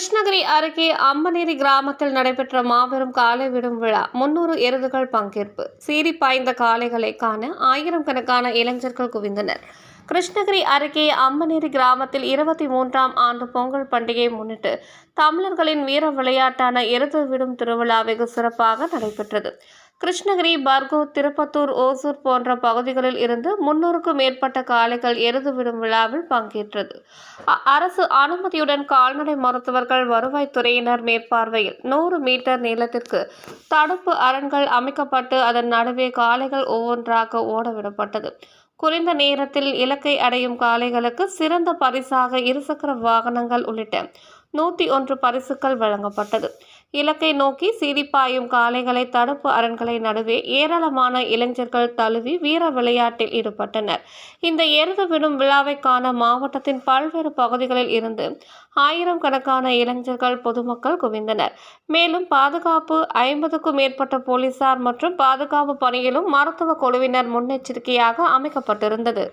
கிருஷ்ணகிரி அருகே அம்மநேரி கிராமத்தில் நடைபெற்ற மாபெரும் காளை விடும் விழா முன்னூறு எருதுகள் பங்கேற்பு. சீறி பாய்ந்த காளைகளை காண ஆயிரம் கணக்கான இளைஞர்கள் குவிந்தனர். கிருஷ்ணகிரி அருகே அம்பனேரி கிராமத்தில் இருபத்தி மூன்றாம் ஆண்டு பொங்கல் பண்டிகையை முன்னிட்டு தமிழர்களின் வீர விளையாட்டான எருது விடும் திருவிழா வெகு சிறப்பாக நடைபெற்றது. கிருஷ்ணகிரி பர்கூர் திருப்பத்தூர் ஓசூர் போன்ற பகுதிகளில் இருந்து முன்னூறுக்கும் மேற்பட்ட காளைகள் எருது விடும் விழாவில் பங்கேற்றது. அ- அரசு அனுமதியுடன் கால்நடை மருத்துவர்கள் வருவாய்த்துறையினர் மேற்பார்வையில் நூறு மீட்டர் நீளத்திற்கு தடுப்பு அரண்கள் அமைக்கப்பட்டு அதன் நடுவே காளைகள் ஒவ்வொன்றாக ஓடவிடப்பட்டது. குறைந்த நேரத்தில் இலக்கை அடையும் காளைகளுக்கு சிறந்த பரிசாக இருசக்கர வாகனங்கள் உள்ளிட்ட நூற்றி ஒன்று பரிசுகள் வழங்கப்பட்டது இலக்கை நோக்கி சீரிப்பாயும் காளைகளை தடுப்பு அரண்களை நடுவே ஏராளமான இளைஞர்கள் தழுவி வீர விளையாட்டில் ஈடுபட்டனர் இந்த எருது விடும் விழாவை காண மாவட்டத்தின் பல்வேறு பகுதிகளில் இருந்து ஆயிரம் கணக்கான இளைஞர்கள் பொதுமக்கள் குவிந்தனர் மேலும் பாதுகாப்பு ஐம்பதுக்கும் மேற்பட்ட போலீசார் மற்றும் பாதுகாப்பு பணியிலும் மருத்துவ குழுவினர் முன்னெச்சரிக்கையாக அமைக்கப்பட்டிருந்தது